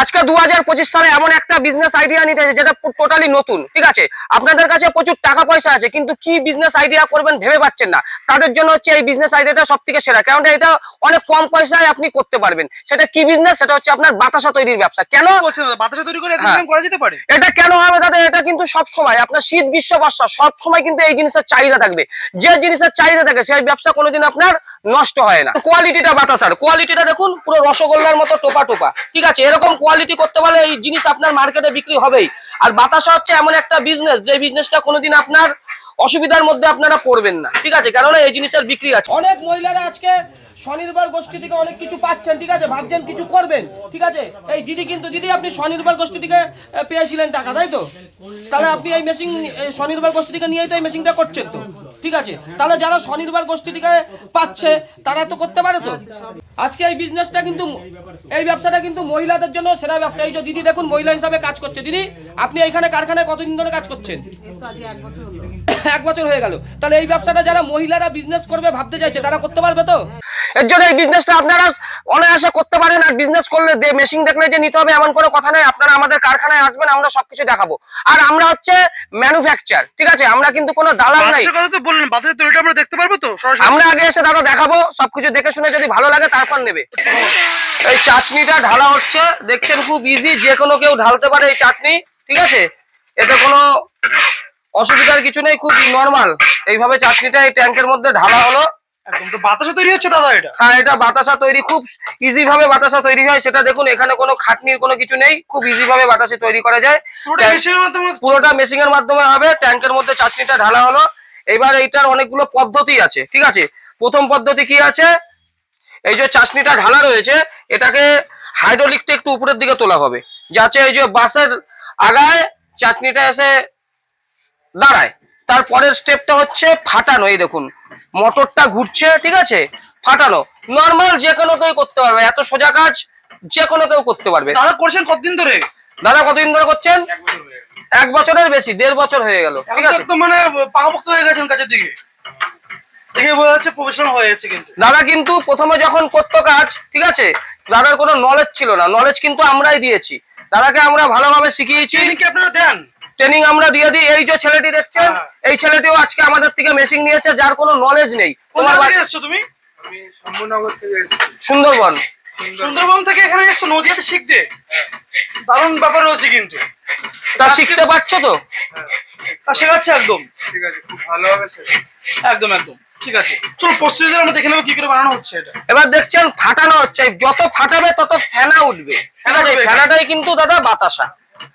আজকে দু হাজার পঁচিশ সালে এমন একটা বিজনেস আইডিয়া নিতে যেটা টোটালি নতুন ঠিক আছে? আপনাদের কাছে প্রচুর টাকা পয়সা আছে কিন্তু কি বিজনেস আইডিয়া করবেন ভেবে পাচ্ছেন না। তাদের জন্য হচ্ছে এই বিজনেস আইডিয়াটা সব থেকে সেরা কারণ এটা অনেক কম পয়সায় আপনি করতে পারবেন। সেটা কি বিজনেস সেটা হচ্ছে আপনার বাতাসা তৈরির ব্যবসা। কেন? বাতাসা তৈরি করে হ্যাঁ। করা যেতে পারে? এটা কেন হবে দাদা? এটা কিন্তু সব সময় আপনার শীত গ্রীষ্ম বর্ষা সব সময় কিন্তু এই জিনিসের চাহিদা থাকবে। যে জিনিসের চাহিদা থাকে সেই ব্যবসা কোনোদিন আপনার নষ্ট হয় না। কোয়ালিটিটা বাতাসার। কোয়ালিটিটা দেখুন, পুরো রসগোল্লার মতো টোপা টোপা। ঠিক আছে, এরকম কোয়ালিটি করতে পারলে এই জিনিস আপনার মার্কেটে বিক্রি হবেই। আর বাতাসা হচ্ছে এমন একটা বিজনেস যে বিজনেসটা কোনোদিন আপনার অসুবিধার মধ্যে আপনারা পড়বেন না। ঠিক আছে, কেননা এই জিনিসের বিক্রি আছে। অনেক মহিলারা আজকে স্বনির্ভর গোষ্ঠী থেকে অনেক কিছু পাচ্ছেন ঠিক আছে? ভাবছেন কিছু করবেন ঠিক আছে? এই দিদি কিন্তু দিদি আপনি স্বনির্ভর গোষ্ঠী থেকে পেয়েছিলেন টাকা তাই তো? তাহলে আপনি এই মেশিন স্বনির্ভর গোষ্ঠী থেকে নিয়েই তো এই মেশিনটা করছেন তো ঠিক আছে? তাহলে যারা স্বনির্ভর গোষ্ঠী থেকে পাচ্ছে তারা তো করতে পারে তো? আজকে এই বিজনেসটা কিন্তু এই ব্যবসাটা কিন্তু মহিলাদের জন্য সেরা ব্যবসা। এই যে দিদি দেখুন মহিলা হিসাবে কাজ করছে। দিদি আপনি এইখানে কারখানায় কতদিন ধরে কাজ করছেন? এক বছর হয়ে গেল। তাহলে এই ব্যবসাটা যারা মহিলারা বিজনেস করবে ভাবতে চাইছে তারা করতে পারবে তো? এর জন্য এই বিজনেসটা আপনারা অনায়াসে করতে পারেন আর বিজনেস করলে মেশিন দেখলে যে নিতে হবে এমন কোনো কথা নেই। আপনারা আমাদের কারখানায় আসবেন আমরা সবকিছু দেখাবো। আর আমরা হচ্ছে ম্যানুফ্যাকচার ঠিক আছে? আমরা কিন্তু কোনো দালাল নাই। আমরা দেখতে পারব তো আমরা আগে এসে দাদা দেখাবো সবকিছু দেখে শুনে যদি ভালো লাগে তারপর নেবে। এই চাটনিটা ঢালা হচ্ছে দেখছেন খুব ইজি যে কোনো কেউ ঢালতে পারে এই চাটনি ঠিক আছে? এতে কোনো অসুবিধার কিছু নেই খুব নর্মাল এইভাবে চাটনিটা এই ট্যাঙ্কের মধ্যে ঢালা হলো। একদম তো বাতাসা তৈরি হচ্ছে দাদা এটা? হ্যাঁ এটা বাতাসা তৈরি খুব ইজি ভাবে বাতাসা তৈরি হয় সেটা দেখুন এখানে কোনো খাটনির কোনো কিছু নেই খুব ইজি ভাবে বাতাসা তৈরি করা যায়। পুরোটা মেশিং এর মাধ্যমে হবে ট্যাঙ্কের মধ্যে চাটনিটা ঢালা হলো। এবার এইটার অনেকগুলো পদ্ধতি আছে ঠিক আছে? প্রথম পদ্ধতি কি আছে? এই যে চাটনিটা ঢালা রয়েছে এটাকে হাইড্রোলিকটা একটু উপরের দিকে তোলা হবে যাতে এই যে বাসের আগায় চাটনিটা এসে দাঁড়ায়। তারপরের স্টেপটা হচ্ছে ফাটানো এই দেখুন। মোটরটা ঘুরছে ঠিক আছে? ফাটানো। নর্মাল যে কোনো কেউ করতে পারবে এত সোজা কাজ যে কোনো কেউ করতে পারবে। দাদা করছেন কতদিন ধরে? দাদা কতদিন ধরে করছেন? এক বছরের বেশি দেড় বছর হয়ে গেল ঠিক আছে? একদম মানে পাকাপোক্ত হয়ে গেছেন কাজের দিকে। দাদা কিন্তু প্রথমে যখন করতো কাজ ঠিক আছে? দাদার কোনো নলেজ ছিল না। নলেজ কিন্তু আমরাই দিয়েছি। দাদাকে আমরা ভালোভাবে শিখিয়েছি। আপনারা দেন? ট্রেনিং আমরা দিয়ে দিই। এই যে ছেলেটি দেখছেন হ্যাঁ। এই ছেলেটিও আজকে আমাদের থেকে মেশিন নিয়েছে যার কোনো নলেজ নেই। তোমার বাড়ি- এসছো তুমি? সুন্দরবন। সুন্দরবন। থেকে এখানে এসছো? নদীয়াতে শিখতে? দারুণ ব্যাপার রয়েছে কিন্তু। তা শিখতে পারছ তো? আর শেখাচ্ছে একদম। ঠিক আছে খুব ভালোভাবে। একদম একদম। ঠিক আছে। চলো প্রস্তুতিটা আমরা দেখে নেব কি করে বানানো হচ্ছে এটা। এবার দেখছেন ফাটানো হচ্ছে। যত ফাটাবে তত ফেনা উঠবে। ঠিক আছে উঠবে। ফেনাটাই কিন্তু দাদা বাতাসা।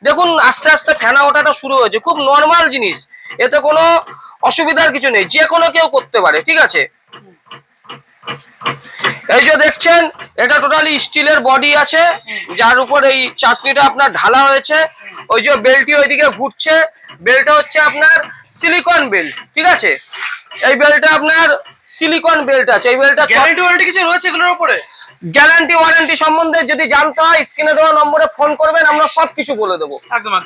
দেখুন, আস্তে আস্তে ফেনা ওঠাটা শুরু হয়েছে। খুব নর্মাল জিনিস। এতে কোনো অসুবিধার কিছু নেই। যে কোনো কেউ করতে পারে, ঠিক আছে? এই যে দেখছেন, এটা টোটালি স্টিলের বডি আছে, যার উপর এই চাশনিটা আপনার ঢালা হয়েছে। ওই যে বেল্টটি ওইদিকে ঘুরছে। বেল্টটা হচ্ছে আপনার সিলিকন বেল্ট ঠিক আছে? এই বেল্টটা আপনার সিলিকন বেল্ট আছে। এই বেল্টটা গ্যারান্টি ওয়ারেন্টি কিছু রয়েছে এগুলোর উপরে? গ্যারান্টি ওয়ারেন্টি সম্বন্ধে যদি জানতে হয় স্ক্রিনে দেওয়া নম্বরে ফোন করবেন আমরা সব কিছু বলে দেবো।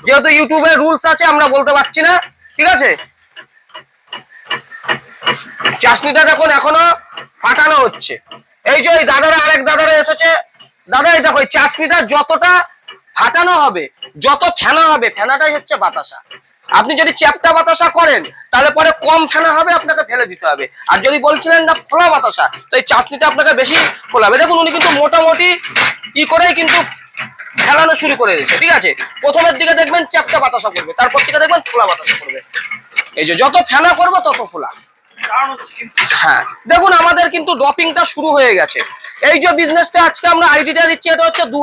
যেহেতু ইউটিউবে রুলস আছে আমরা বলতে পারছি না। ঠিক আছে? চাশনিটা দেখুন এখনও ফাটানো হচ্ছে। এই যে ওই দাদারা আরেক দাদারা এসেছে। দাদা এই দেখো এই চাশনিটা যতটা ফাটানো হবে যত ফেনা হবে ফেনাটাই হচ্ছে বাতাসা। আপনি যদি চ্যাপটা বাতাসা করেন তাহলে পরে কম ফেনা হবে আপনাকে ফেলে দিতে হবে। আর যদি বলছিলেন না ফোলা বাতাসা তো এই চাশনিটা আপনাকে বেশি ফোলাবে। দেখুন উনি কিন্তু মোটামুটি ই করেই কিন্তু ফেলানো শুরু করে দিয়েছে ঠিক আছে? প্রথমের দিকে দেখবেন চ্যাপটা বাতাসা করবে তারপর থেকে দেখবেন ফোলা বাতাসা করবে। এই যে যত ফেনা করব তত ফোলা। কারণ হ্যাঁ দেখুন আমাদের কিন্তু ড্রপিংটা শুরু হয়ে গেছে। এই যে বিজনেসটা আজকে আমরা আইডিয়া দিচ্ছি এটা হচ্ছে দু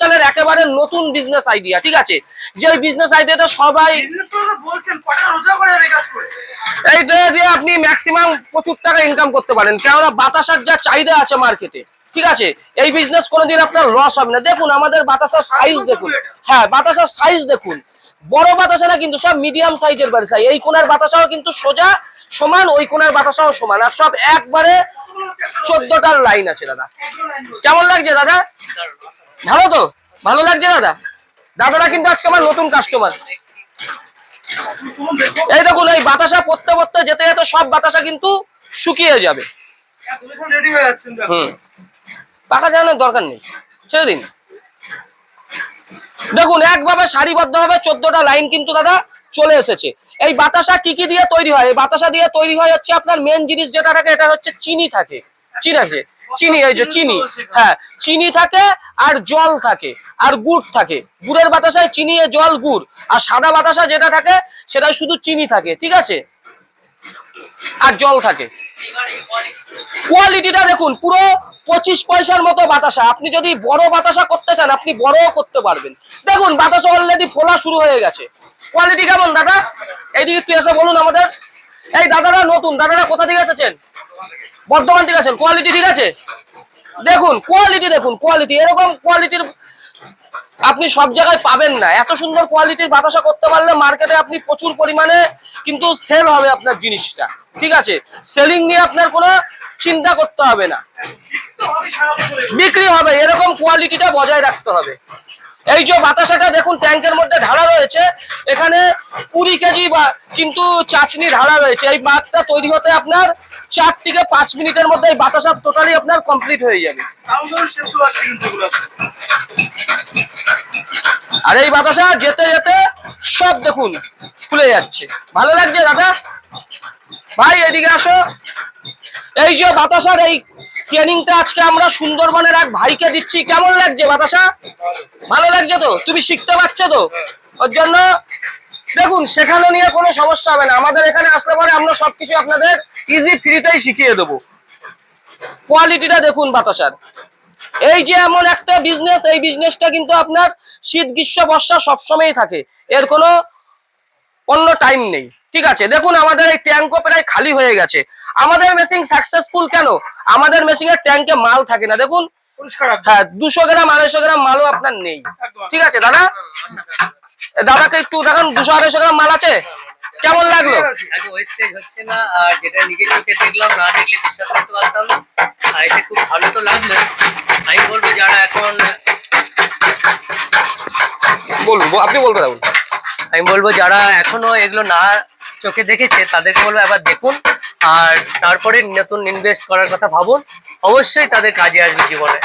সালের একেবারে নতুন বিজনেস আইডিয়া ঠিক আছে? যে বিজনেস আইডিয়াটা সবাই এইটা দিয়ে আপনি ম্যাক্সিমাম প্রচুর টাকা ইনকাম করতে পারেন কেননা বাতাসার যা চাহিদা আছে মার্কেটে ঠিক আছে? এই বিজনেস কোনোদিন আপনার লস হবে না। দেখুন আমাদের বাতাসার সাইজ দেখুন। হ্যাঁ বাতাসার সাইজ দেখুন। বড় বাতাসা না কিন্তু সব মিডিয়াম সাইজের বাতাসা এই কোনার বাতাসাও কিন্তু সোজা সমান ওই কোনার বাতাসাও সমান। আর সব একবারে চোদ্দটার লাইন আছে দাদা। কেমন লাগছে দাদা? ভালো তো? ভালো লাগছে দাদা? দাদারা কিন্তু আজকে আমার নতুন কাস্টমার এই দেখুন, এই বাতাসা পড়তে পড়তে যেতে যেতে সব বাতাসা কিন্তু শুকিয়ে যাবে। পাকা জানানোর দরকার নেই। ছেড়ে দিন। দেখুন, একভাবে সারিবদ্ধ ভাবে চোদ্দটা লাইন কিন্তু দাদা চলে এসেছে। এই বাতাসা কি কি দিয়ে তৈরি হয়? এই বাতাসা দিয়ে তৈরি হয় হচ্ছে আপনার মেন জিনিস যেটা থাকে, এটা হচ্ছে চিনি থাকে। ঠিক আছে? চিনি, এই যে চিনি। হ্যাঁ চিনি থাকে আর জল থাকে, আর গুড় থাকে। গুড়ের বাতাসায় চিনি জল, গুড়। আর সাদা বাতাসা যেটা থাকে, সেটাই শুধু চিনি থাকে। ঠিক আছে? আর জল থাকে। কোয়ালিটিটা দেখুন, পুরো পঁচিশ পয়সার মতো বাতাসা। আপনি যদি বড় বাতাসা করতে চান, আপনি বড়ও করতে পারবেন। দেখুন, বাতাসা অলরেডি ফোলা শুরু হয়ে গেছে। কোয়ালিটি কেমন, দাদা? এইদিকে একটু এসে বলুন আমাদের। এই দাদারা নতুন, দাদারা কোথা থেকে এসেছেন? বর্ধমান থেকে আছেন কোয়ালিটি ঠিক আছে? দেখুন কোয়ালিটি দেখুন কোয়ালিটি এরকম কোয়ালিটির আপনি সব জায়গায় পাবেন না। এত সুন্দর কোয়ালিটির বাতাসা করতে পারলে মার্কেটে আপনি প্রচুর পরিমাণে কিন্তু সেল হবে আপনার জিনিসটা। ঠিক আছে? সেলিং নিয়ে আপনার কোনো চিন্তা করতে হবে না। বিক্রি হবে, এরকম কোয়ালিটিটা বজায় রাখতে হবে। এই যে বাতাসাটা দেখুন, ট্যাঙ্কের মধ্যে ঢালা রয়েছে। এখানে কুড়ি কেজি বা কিন্তু চাচনি ঢালা রয়েছে। এই বাঘটা তৈরি হতে আপনার চার থেকে পাঁচ মিনিটের মধ্যে এই বাতাসা টোটালি আপনার কমপ্লিট হয়ে যাবে। আর এই বাতাসা যেতে যেতে সব দেখুন খুলে যাচ্ছে। ভালো লাগছে দাদা? ভাই, এদিকে আসো। এই যে বাতাসার এই ট্রেনিংটা আজকে আমরা সুন্দরবনের এক ভাইকে দিচ্ছি। কেমন লাগছে বাতাসা? ভালো লাগছে তো? তুমি শিখতে পারছ তো? ওর জন্য দেখুন, সেখানে নিয়ে কোনো সমস্যা হবে না। আমাদের এখানে আসলে পরে আমরা সবকিছু আপনাদের ইজি ফ্রিতেই শিখিয়ে দেবো। কোয়ালিটিটা দেখুন বাতাসার। এই যে এমন একটা বিজনেস এই বিজনেসটা কিন্তু আপনার শীত, গ্রীষ্ম, বর্ষা সবসময়ই থাকে। এর কোনো অন্য টাইম নেই। ঠিক আছে? দেখুন, আমাদের এই ট্যাঙ্কও প্রায় খালি হয়ে গেছে। আমাদের মেশিন সাকসেসফুল কেন? আমাদের মেশিনের ট্যাঙ্কে মাল থাকে না। দেখুন হ্যাঁ দুশো গ্রাম আড়াইশো গ্রাম মালও আপনার নেই। ঠিক আছে দাদা? দাদাকে একটু দেখান দুশো আড়াইশো গ্রাম মাল আছে? কেমন লাগল? ওয়েস্টেজ হচ্ছে না আর যেটা চোখে দেখলাম না দেখলে বিশ্বাস করতে পারতাম না। আর খুব ভালো তো লাগল। আমি বলব যারা এখন বলুন আপনি বলতে আমি বলব যারা এখনও এগুলো না চোখে দেখেছে তাদেরকে বলব একবার দেখুন। আর তারপরে নতুন ইনভেস্ট করার কথা ভাবুন অবশ্যই তাদের কাজে আসবে জীবনে।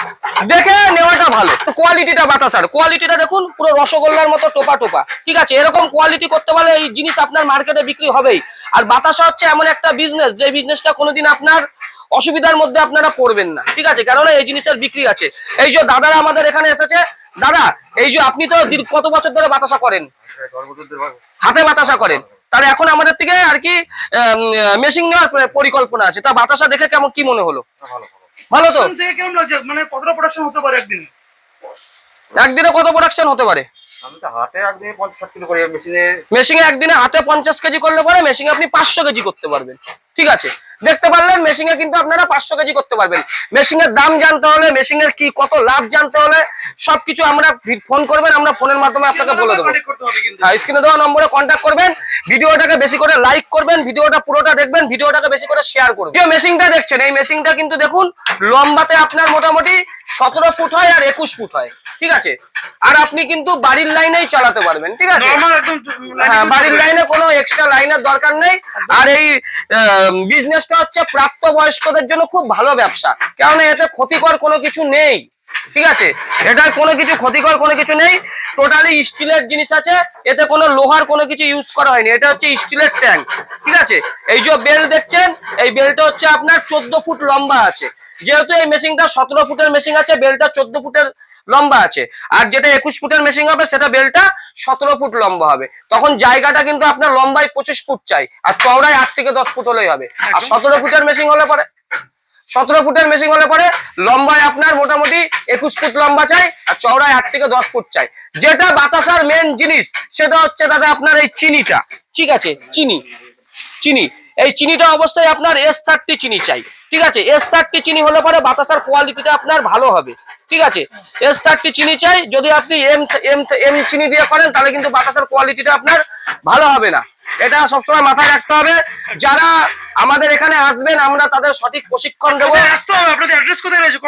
দেখে নেওয়াটা ভালো। কোয়ালিটিটা বাতাসার কোয়ালিটিটা দেখুন পুরো রসগোল্লার মতো টোপা টোপা। ঠিক আছে এরকম কোয়ালিটি করতে পারলে এই জিনিস আপনার মার্কেটে বিক্রি হবেই। আর বাতাসা হচ্ছে এমন একটা বিজনেস যে বিজনেসটা কোনোদিন আপনার অসুবিধার মধ্যে আপনারা পড়বেন না। ঠিক আছে কেননা এই জিনিসের বিক্রি আছে। এই যে দাদারা আমাদের এখানে এসেছে দাদা এই যে আপনি তো কত বছর ধরে বাতাসা করেন? হাতে বাতাসা করেন। তাহলে এখন আমাদের থেকে আর কি মেশিন নেওয়ার পরিকল্পনা আছে। তা বাতাসা দেখে কেমন কি মনে হলো? ভালো তো? থেকে কেমন লাগছে? মানে কতটা প্রোডাকশন হতে পারে একদিন? একদিনে কত প্রোডাকশন হতে পারে? আমি তো হাতে একদিনে পঞ্চাশ ষাট কিলো করি মেশিনে মেশিনে একদিনে হাতে পঞ্চাশ কেজি করলে পরে মেশিনে আপনি পাঁচশো কেজি করতে পারবেন। ঠিক আছে? দেখতে পারলেন মেশিনে কিন্তু আপনারা পাঁচশো কেজি করতে পারবেন। মেশিনের দাম জানতে হলে মেশিনের কি কত লাভ জানতে হলে সবকিছু আমরা ফোন করবেন আমরা ফোনের মাধ্যমে আপনাকে বলে দেবো। হ্যাঁ স্ক্রিনে দেওয়া নম্বরে কন্ট্যাক্ট করবেন ভিডিওটাকে বেশি করে লাইক করবেন ভিডিওটা পুরোটা দেখবেন ভিডিওটাকে বেশি করে শেয়ার করবেন। যে মেশিনটা দেখছেন এই মেশিনটা কিন্তু দেখুন লম্বাতে আপনার মোটামুটি সতেরো ফুট হয় আর একুশ ফুট হয়। ঠিক আছে? আর আপনি কিন্তু বাড়ির লাইনেই চালাতে পারবেন ঠিক আছে? হ্যাঁ বাড়ির লাইনে কোনো এক্সট্রা লাইনের দরকার নেই। আর এই বিজনেসটা হচ্ছে প্রাপ্ত বয়স্কদের জন্য খুব ভালো ব্যবসা। কেননা এতে ক্ষতিকর কোনো কিছু নেই। ঠিক আছে? এটার কোনো কিছু ক্ষতিকর কোনো কিছু নেই। টোটালি স্টিলের জিনিস আছে। এতে কোনো লোহার কোনো কিছু ইউজ করা হয়নি। এটা হচ্ছে স্টিলের ট্যাঙ্ক ঠিক আছে? এই যে বেল দেখছেন? এই বেলটা হচ্ছে আপনার চোদ্দ ফুট লম্বা আছে। যেহেতু এই মেশিনটা সতেরো ফুটের মেশিন আছে বেলটা চোদ্দ ফুটের লম্বা আছে। আর যেটা একুশ ফুটের মেশিন হবে সেটা বেলটা সতেরো ফুট লম্বা হবে। তখন জায়গাটা কিন্তু আপনার লম্বায় পঁচিশ ফুট চাই আর চওড়ায় আট থেকে দশ ফুট হলেই হবে। আর সতেরো ফুটের মেশিন হলে পরে? সতেরো ফুটের মেশিন হলে পরে লম্বায় আপনার মোটামুটি একুশ ফুট লম্বা চাই আর চওড়ায় আট থেকে দশ ফুট চাই। যেটা বাতাসার মেন জিনিস সেটা হচ্ছে দাদা আপনার এই চিনিটা। ঠিক আছে? চিনি। চিনি। এই চিনিটা অবশ্যই আপনার এস থার্টি চিনি চাই ঠিক আছে? এস থার্টি চিনি হলে পরে বাতাসার কোয়ালিটিটা আপনার ভালো হবে ঠিক আছে? এস থার্টি চিনি চাই যদি আপনি এম এম এম চিনি দিয়ে করেন তাহলে কিন্তু বাতাসার কোয়ালিটিটা আপনার ভালো হবে না। এটা সবসময় মাথায় রাখতে হবে। যারা আমাদের এখানে আসবেন আমরা তাদের সঠিক প্রশিক্ষণ দেবো। আপনাদের অ্যাড্রেস কোথায় রয়েছে?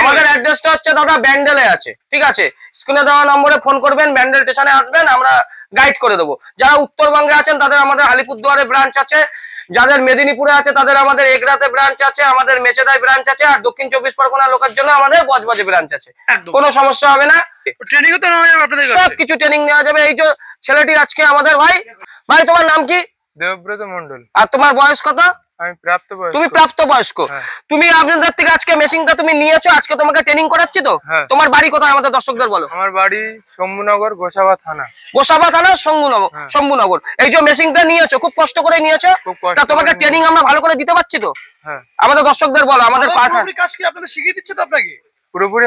আমাদের অ্যাড্রেসটা হচ্ছে দাদা ব্যান্ডেলে আছে ঠিক আছে? স্ক্রিনে দেওয়া নম্বরে ফোন করবেন ব্যান্ডেল স্টেশনে আসবেন আমরা গাইড করে দেবো। যারা উত্তরবঙ্গে আছেন তাদের আমাদের আলিপুরদুয়ারে ব্রাঞ্চ আছে। যাদের মেদিনীপুরে আছে তাদের আমাদের এগরাতে ব্রাঞ্চ আছে আমাদের মেচেদায় ব্রাঞ্চ আছে আর দক্ষিণ চব্বিশ পরগনা লোকের জন্য আমাদের বজবজে ব্রাঞ্চ আছে। কোনো সমস্যা হবে না। ট্রেনিং তো নেওয়া যাবে আপনাদের সব কিছু ট্রেনিং নেওয়া যাবে। এই যে ছেলেটি আজকে আমাদের ভাই ভাই তোমার নাম কি? দেবব্রত মন্ডল আর তোমার বয়স কত? আমি তুমি বয়স্ক প্রাপ্ত বয়স্ক হ্যাঁ। তুমি আপনাদের থেকে আজকে মেশিনটা তুমি নিয়েছো আজকে তোমাকে ট্রেনিং করাচ্ছি তো? হ্যাঁ। তোমার বাড়ি কোথায় আমাদের দর্শকদের বলো? আমার বাড়ি শম্ভুনগর গোসাবা থানা। গোসাবা থানা শম্ভুনগর হ্যাঁ। শম্ভুনগর। এই যে মেশিনটা নিয়েছো খুব কষ্ট করে নিয়েছো তা তোমাকে ট্রেনিং আমরা ভালো করে দিতে পারছি তো? হ্যাঁ। আমাদের দর্শকদের বলো আমাদের কাজ কি আপনাদের শিখিয়ে দিচ্ছে তো আপনাকে? পুরোপুরি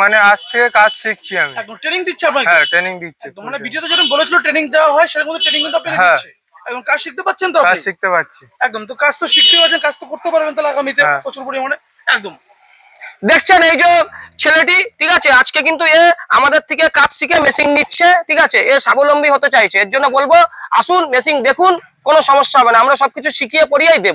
মানে আজ থেকে কাজ শিখছি আমি। ট্রেনিং দিচ্ছে আপনাকে? হ্যাঁ ট্রেনিং দিচ্ছি। মানে ভিডিওতে যেরকম বলেছিল ট্রেনিং দেওয়া হয় সেরকম ট্রেনিং কিন্তু আপনাকে। দিচ্ছে। একদম কাজ শিখতে পাচ্ছেন তো কাজ শিখতে পাচ্ছি। একদম তো কাজ তো শিখতে পাচ্ছেন কাজ তো করতে পারবেন তাহলে আগামীতে হ্যাঁ। প্রচুর পরিমাণে একদম। দেখছেন এই যে ছেলেটি ঠিক আছে আজকে কিন্তু এ আমাদের থেকে কাজ শিখে মেশিন নিচ্ছে ঠিক আছে এ স্বাবলম্বী হতে চাইছে। এর জন্য বলব আসুন মেশিন দেখুন কোনো সমস্যা হবে না আমরা সবকিছু শিখিয়ে পড়িয়েই দেব।